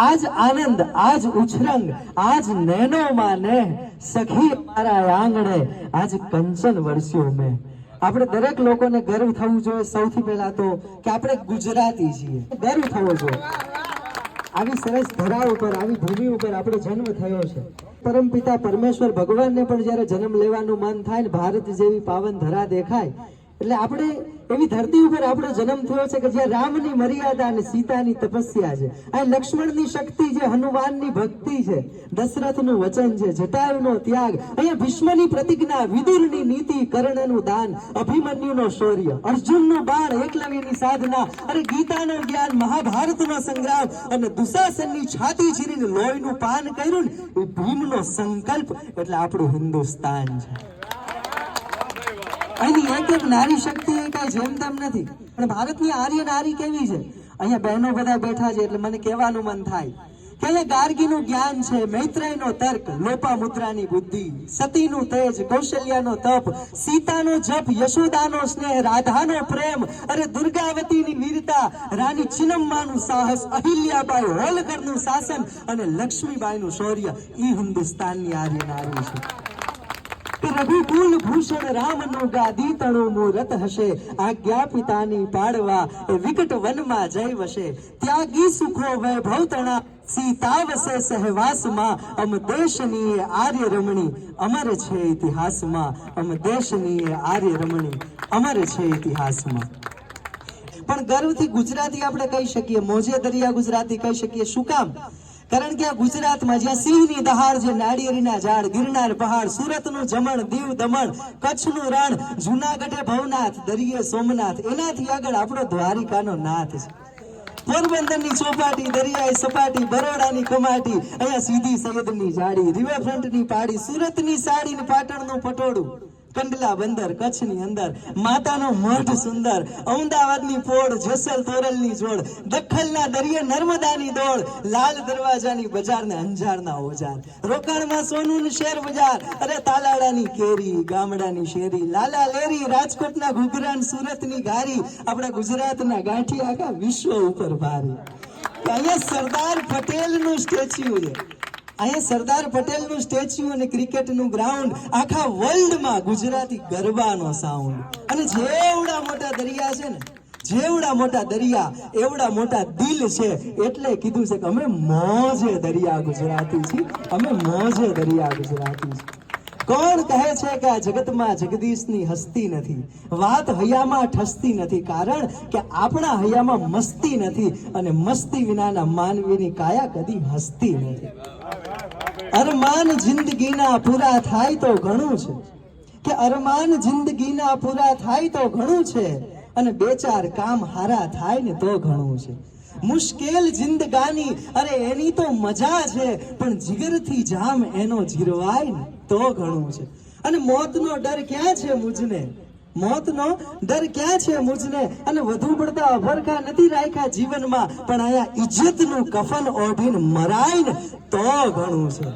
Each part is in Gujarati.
આજ આનંદ, આજ ઉછરંગ, આજ નૈનો માને સખી મારા આંગણે, આજ કંચન વરસ્યો મેં. આપણે દરેક લોકોને ગર્વ થવું જોઈએ. સૌથી પહેલા તો કે આપણે ગુજરાતી છીએ. ગર્વ થવો જોઈએ. આવી સરસ ધરા ઉપર, આવી ભૂમિ ઉપર આપણો જન્મ થયો છે. પરમપિતા પરમેશ્વર ભગવાનને પણ જ્યારે જન્મ લેવાનું મન થાય ને ભારત જેવી પાવન ધરા દેખાય એટલે આપણે એવી ધરતી ઉપર આપણો જન્મ થયો છે કે જ્યાં રામની મર્યાદા અને સીતાની તપસ્યા છે. આ લક્ષ્મણની શક્તિ છે હનુમાનની ભક્તિ છે, દશરથનું વચન છે, જટાયુનો ત્યાગ, અહીંયા ભીષ્મની પ્રતિજ્ઞા, વિદુરની નીતિ, કર્ણનું દાન, અભિમન્યુનો શૌર્ય, અર્જુનનું બાણ, એકલવ્યની સાધના અને ગીતાનું જ્ઞાન, મહાભારતનો સંગ્રામ અને દુશાસનની છાતી ચીરીને લોહીનું પાન કર્યું ને, એ ભીમનો સંકલ્પ, એટલે આપણું હિન્દુસ્તાન છે. અહીંની એક એક નારી શક્તિ કઈ જેમ તેમ નથી. પણ ભારતની આર્ય નારી કેવી છે? અહીંયા બહેનો બધા બેઠા છે એટલે મને કહેવાનું મન થાય કે ગાર્ગીનું જ્ઞાન છે, મૈત્રેયનો તર્ક, લોપામુદ્રાની બુદ્ધિ, સતીનું તેજ, કૌશલ્યાનો તપ, સીતાનો જપ, યશોદાનો સ્નેહ, રાધાનો પ્રેમ અરે દુર્ગાવતીની વીરતા રાની ચિનમ્માનું સાહસ, અહિલ્યાબાઈ હોલકરનું શાસન અને લક્ષ્મીબાઈનું શૌર્ય, ઈ હિન્દુસ્તાનની આર્ય નારી છે. કે ભૂષણ રામનું ગાદી તણું મુહૂર્ત હશે. આજ્ઞા પિતાની પાડવા વિકટ વનમાં જય વશે ત્યાગી સુખો વૈભવ તણા. સીતા વસે સહવાસમાં. અમ દેશની આર્ય રમણી અમર છે ઇતિહાસમાં. અમ દેશની આર્ય રમણી અમર છે ઇતિહાસમાં. પણ ગર્વથી ગુજરાતી આપણે કહી શકીએ. મોજે દરિયા ગુજરાતી કહી શકીએ. શું કામ? કારણ કે આ ગુજરાતમાં જ્યાં સિંહની દહાર જે નાળિયેરીના ઝાડ, ગિરનાર પહાડ, સુરતનું જમણ, દીવ દમણ, કચ્છનું રણ, જુનાગઢે ભવનાથ, દરિયે સોમનાથ, એનાથી આગળ આપણો દ્વારિકાનો નાથ છે. પોરબંદરની ચોપાટી, દરિયાઈ સપાટી, બરોડાની કમાટી, અહીંયા સીધી સૈયદની જાડી રિવરફ્રન્ટની પાડી, સુરતની સાડી ને પાટણનું પટોળું. કંડલા બંદર, કચ્છની અંદર, માતાનો મઢ સુંદર, અમદાવાદની પોળ, જેસલ તોરલની જોડ, દખલના દરિયે નર્મદાની દોડ, લાલ દરવાજાની બજાર ને અંજારના ઓજાર. રોકાણમાં સોનું ને શેર બજાર, અરે તાલાડાની કેરી, ગામડાની શેરી, લાલા લેરી, રાજકોટના સુરત સુરતની ગારી, આપણા ગુજરાતના ગાંઠી આખા વિશ્વ ઉપર ભારી. અહીંયા સરદાર પટેલનું સ્ટેચ્યુ છે. અહીંયા સરદાર પટેલનું સ્ટેચ્યુ અને ક્રિકેટનું ગ્રાઉન્ડ આખા વર્લ્ડમાં ગુજરાતી ગરબાનો સાઉન્ડ અને જેવડા મોટા દરિયા છે ને, જેવડા મોટા દરિયા, એવડા મોટા દિલ છે, એટલે કીધું છે કે અમે મોજે દરિયા ગુજરાતી છીએ. અમે મોજે દરિયા ગુજરાતી છીએ. કોણ કહે છે કે આ જગતમાં જગદીશની હસ્તી નથી? વાત હૈયામાં ઠસતી નથી. કારણ કે આપણા હૈયામાં મસ્તી નથી અને મસ્તી વિનાના માનવીની કાયા કદી હસતી નથી. અરમાન જિંદગીના પૂરા થાય તો ઘણું છે. કે અરમાન જિંદગીના પૂરા થાય તો ઘણું છે અને બે ચાર કામ હારા થાય ને તો ઘણું છે. મુશ્કેલ જિંદગાની, અરે એની તો મજા છે, પણ જીગરથી જામ એનો જીરવાય ને તો ઘણું છે. અને મોતનો ડર ક્યાં છે મુજને? મોતનો ડર ક્યાં છે મુજને? અને વધુ પડતા અભરખા નથી રાખ્યા જીવનમાં, પણ આયા ઇજ્જતનું કફન ઓઢીન મરાય ને તો ઘણું છે.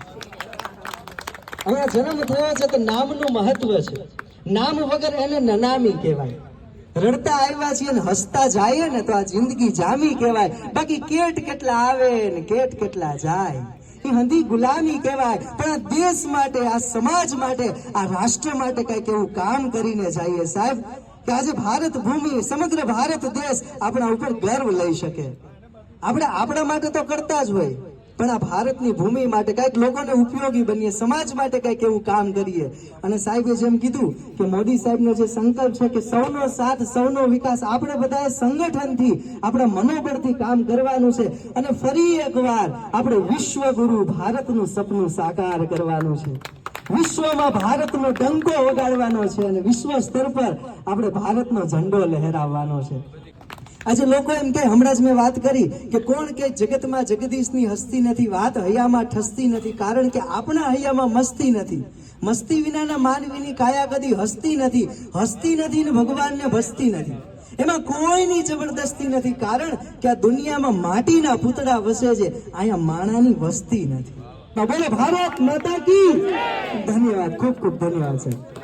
અહીંયા જન્મ થયો છે તો નામનું મહત્વ છે. નામ વગર એને નનામી કહેવાય. રડતા આવ્યા છીએ ને હસતા જાઈએ ને તો આ જિંદગી જામી કહેવાય. બાકી કેટ કેટલા આવે ને કેટ કેટલા જાય? એ હંધી ગુલામી કહેવાય. પણ આ દેશ માટે, આ સમાજ માટે, આ રાષ્ટ્ર માટે કંઈક એવું કામ કરીને જઈએ સાહેબ, કે આજે ભારત ભૂમિ, સમગ્ર ભારત દેશ આપણા ઉપર ગર્વ લઈ શકે. આપણે, આપણા માટે તો કરતા જ હોય. પણ આ ભારતની ભૂમિ માટે કંઈક લોકોને ઉપયોગી બનીએ, સમાજ માટે કંઈક એવું કામ કરીએ. અને સાહેબે જેમ કીધું કે મોદી સાહેબનો જે સંકલ્પ છે કે સૌનો સાથ, સૌનો વિકાસ આપણે બધાએ સંગઠનથી, આપણા મનોબળથી કામ કરવાનું છે અને ફરી એકવાર આપણે વિશ્વગુરુ ભારતનું સપનું સાકાર કરવાનું છે. વિશ્વમાં ભારતનો ડંકો વગાડવાનો છે અને વિશ્વ સ્તર પર આપણે ભારતનો ઝંડો લહેરાવવાનો છે. આજે લોકો એમ કે હમણાં જ મેં વાત કરી કે કોણ કે જગતમાં જગદીશની હસ્તી નથી, વાત હૈયામાં ઠસતી નથી, કારણ કે આપણા હૈયામાં મસ્તી નથી. મસ્તી વિનાના માનવીની કાયા કદી હસતી નથી હસતી નથી ને ભગવાનને ભસતી નથી. એમાં કોઈની જબરદસ્તી નથી, કારણ કે આ દુનિયામાં માટીના પૂતળા વસે છે, અહીંયા માણાની વસ્તી નથી. બોલો, ભારત માતા કી. ધન્યવાદ, ખૂબ ખૂબ ધન્યવાદ, સાહેબ.